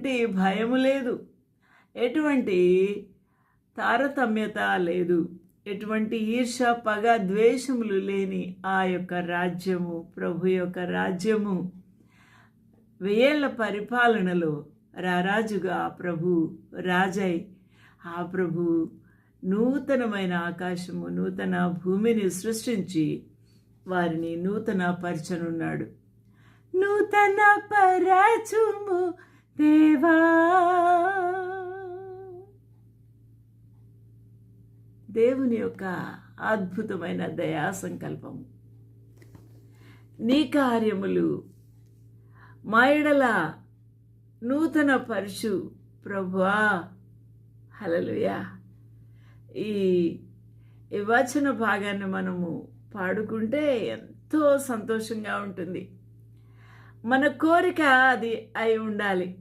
ఎటువంటి భయము లేదు. ఎటువంటి తారతమ్యత లేదు. ఎటువంటి ఈర్ష పగ ద్వేషములు లేని ఆ యొక్క రాజ్యము ప్రభు యొక్క రాజ్యము. వెయ్యేళ్ళ పరిపాలనలో రారాజుగా ప్రభు రాజై. ఆ ప్రభు నూతనమైన ఆకాశము నూతన భూమిని సృష్టించి వారిని నూతన పరచనున్నాడు. నూతన పరచుము దేవా దేవుని యొక్క అద్భుతమైన దయా సంకల్పం. నీ కార్యములు మాయడల నూతన పరుషు ప్రభువా. హలలుయా ఈ ఈ వచన భాగాన్ని మనము పాడుకుంటే ఎంతో సంతోషంగా ఉంటుంది. మన కోరిక అది అయి ఉండాలి.